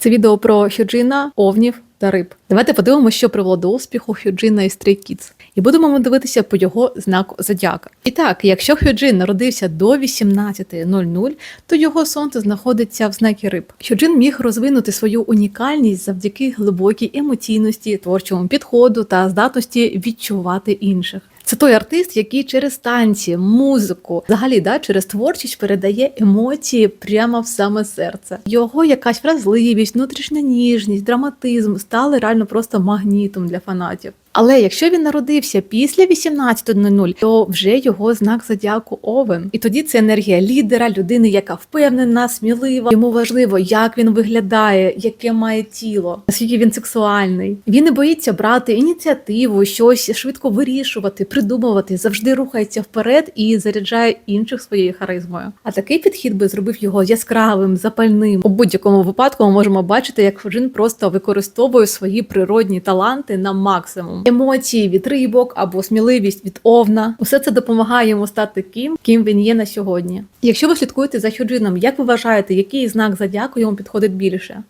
Це відео про Хюджина, овнів та риб. Давайте подивимося, що привело до успіху Хюджина і Stray Kids. І будемо ми дивитися по його знаку зодіака. І так, якщо Хюджин народився до 18.00, то його сонце знаходиться в знакі риб. Хюджин міг розвинути свою унікальність завдяки глибокій емоційності, творчому підходу та здатності відчувати інших. Це той артист, який через танці, музику, взагалі да, через творчість передає емоції прямо в саме серце. Його якась вразливість, внутрішня ніжність, драматизм стали реально просто магнітом для фанатів. Але якщо він народився після 18.00, то вже його знак зодіаку Овен. І тоді це енергія лідера, людини, яка впевнена, смілива. Йому важливо, як він виглядає, яке має тіло, наскільки він сексуальний. Він не боїться брати ініціативу, щось швидко вирішувати, придумувати, завжди рухається вперед і заряджає інших своєю харизмою. А такий підхід би зробив його яскравим, запальним. У будь-якому випадку ми можемо бачити, як Фуджин просто використовує свої природні таланти на максимум. Емоції від рибок або сміливість від овна. Усе це допомагає йому стати ким, ким він є на сьогодні. Якщо ви слідкуєте за Хюджином, як ви вважаєте, який знак зодіаку йому підходить більше?